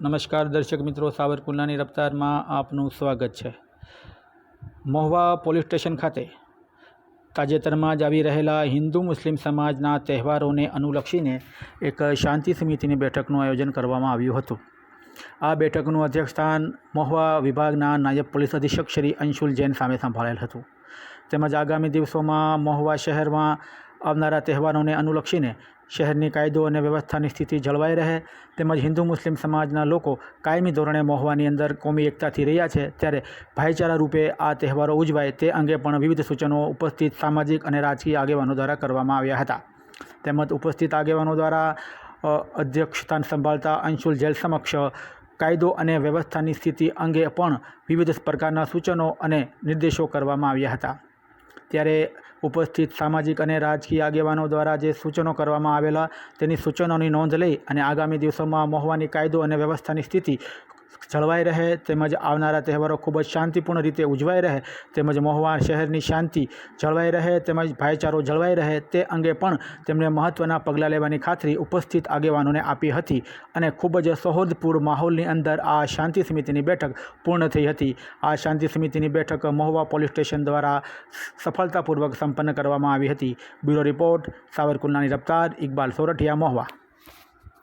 નમસ્કાર દર્શક મિત્રો, સાવરકુંડલાની રફતારમાં આપનું સ્વાગત છે. મહુવા પોલીસ સ્ટેશન ખાતે તાજેતરમાં જ આવી રહેલા હિન્દુ મુસ્લિમ સમાજના તહેવારોને અનુલક્ષીને એક શાંતિ સમિતિની બેઠકનું આયોજન કરવામાં આવ્યું હતું. આ બેઠકનું અધ્યક્ષસ્થાન મહુવા વિભાગના નાયબ પોલીસ અધિક્ષક શ્રી અંશુલ જૈન સામે સંભાળેલ હતું. તેમજ આગામી દિવસોમાં મહુવા શહેરમાં આવનારા તહેવારોને અનુલક્ષીને શહેરની કાયદો અને વ્યવસ્થાની સ્થિતિ જળવાઈ રહે તેમજ હિન્દુ મુસ્લિમ સમાજના લોકો કાયમી ધોરણે મોહવાની અંદર કોમી એકતાથી રહ્યા છે ત્યારે ભાઈચારા રૂપે આ તહેવારો ઉજવાય તે અંગે પણ વિવિધ સૂચનો ઉપસ્થિત સામાજિક અને રાજકીય આગેવાનો દ્વારા કરવામાં આવ્યા હતા. તેમજ ઉપસ્થિત આગેવાનો દ્વારા અધ્યક્ષસ્થાન સંભાળતા અંશુલ જેલ સમક્ષ કાયદો અને વ્યવસ્થાની સ્થિતિ અંગે પણ વિવિધ પ્રકારના સૂચનો અને નિર્દેશો કરવામાં આવ્યા હતા. ત્યારે ઉપસ્થિત સામાજિક અને રાજકીય આગેવાનો દ્વારા જે સૂચનો કરવામાં આવેલા, તેની સૂચનોની નોંધ લઈ અને આગામી દિવસોમાં મહુવાની કાયદો અને વ્યવસ્થાની સ્થિતિ જળવાઈ રહે, તેમજ આવનારા તહેવારો ખૂબ જ શાંતિપૂર્ણ રીતે ઉજવાઈ રહે, તેમજ મહુવા શહેરની શાંતિ જળવાઈ રહે, તેમજ ભાઈચારો જળવાઈ રહે, તે અંગે પણ તેમણે મહત્ત્વના પગલાં લેવાની ખાતરી ઉપસ્થિત આગેવાનોને આપી હતી અને ખૂબ જ સૌહાર્દપૂર્ણ માહોલની અંદર આ શાંતિ સમિતિની બેઠક પૂર્ણ થઈ હતી. આ શાંતિ સમિતિની બેઠક મહુવા પોલીસ સ્ટેશન દ્વારા સફળતાપૂર્વક સંપન્ન કરવામાં આવી હતી. બ્યુરો રિપોર્ટ, સાવરકુંડલાની રફતાર, ઇકબાલ સોરઠિયા, મહુવા.